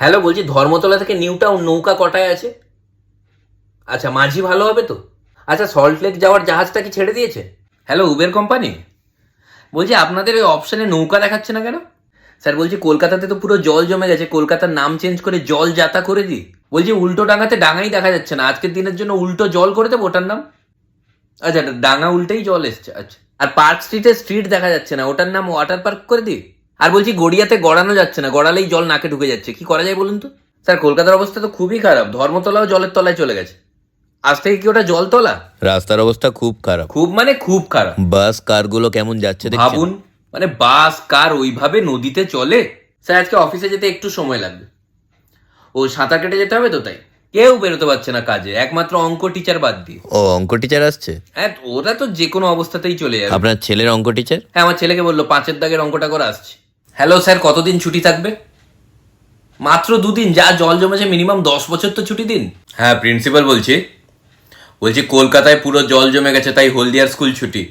Hello বলছি ধর্মতলা থেকে new town নৌকা কটায় আছে? আচ্ছা মাঝি ভালো হবে তো? আচ্ছা সল্ট লেক যাওয়ার জাহাজটা কি ছেড়ে দিয়েছে? হ্যালো উবের কোম্পানি বলছি আপনাদের ওই অপশানে নৌকা দেখাচ্ছে না কেন? স্যার বলছি কলকাতাতে তো পুরো জল জমে গেছে কলকাতার নাম চেঞ্জ করে জল যাতা করে দিই। বলছি উল্টো ডাঙাতে ডাঙাই দেখা যাচ্ছে না আজকের দিনের জন্য উল্টো জল করে দেবো ওটার নাম? আচ্ছা ডাঙা উল্টেই জল এসছে আচ্ছা। আর পার্ক স্ট্রিটে স্ট্রিট দেখা যাচ্ছে না ওটার নাম ওয়াটার পার্ক করে দিই? আর বলছি গড়িয়াতে গড়ানো যাচ্ছে না গড়ালেই জল নাকে ঢুকে যাচ্ছে কি করা যায় বলুন তো? স্যার কলকাতার অবস্থা তো খুবই খারাপ ধর্মতলাও জলের তলায় চলে গেছে। আজ থেকে কি ওটা জল তোলা? রাস্তার অবস্থা খুব খারাপ। খুব মানে খুব খারাপ। বাস কারগুলো কেমন যাচ্ছে ভাবুন মানে বাস কার ওইভাবে নদীতে চলে? স্যার আজকে অফিসে যেতে একটু সময় লাগবে। ও সাঁতার কেটে যেতে হবে তো তাই? কেউ বেরোতে পারছে না কাজে একমাত্র অঙ্ক টিচার বাদ দিয়ে। ও অঙ্ক টিচার আসছে? হ্যাঁ ওরা তো যে কোনো অবস্থাতেই চলে যাবে। আপনার ছেলের অঙ্ক টিচার হ্যাঁ আমার ছেলেকে বলল পাঁচের দাগের অঙ্কটা করে আসছে। হ্যালো স্যার কতদিন ছুটি থাকবে? মাত্র দুদিন, যা জল জমেছে মিনিমাম দশ বছর তো ছুটি দিন। হ্যাঁ প্রিন্সিপাল বলছি। বলছি কলকাতায় পুরো জল জমে গেছে, তাই হলদিয়ার স্কুল ছুটি।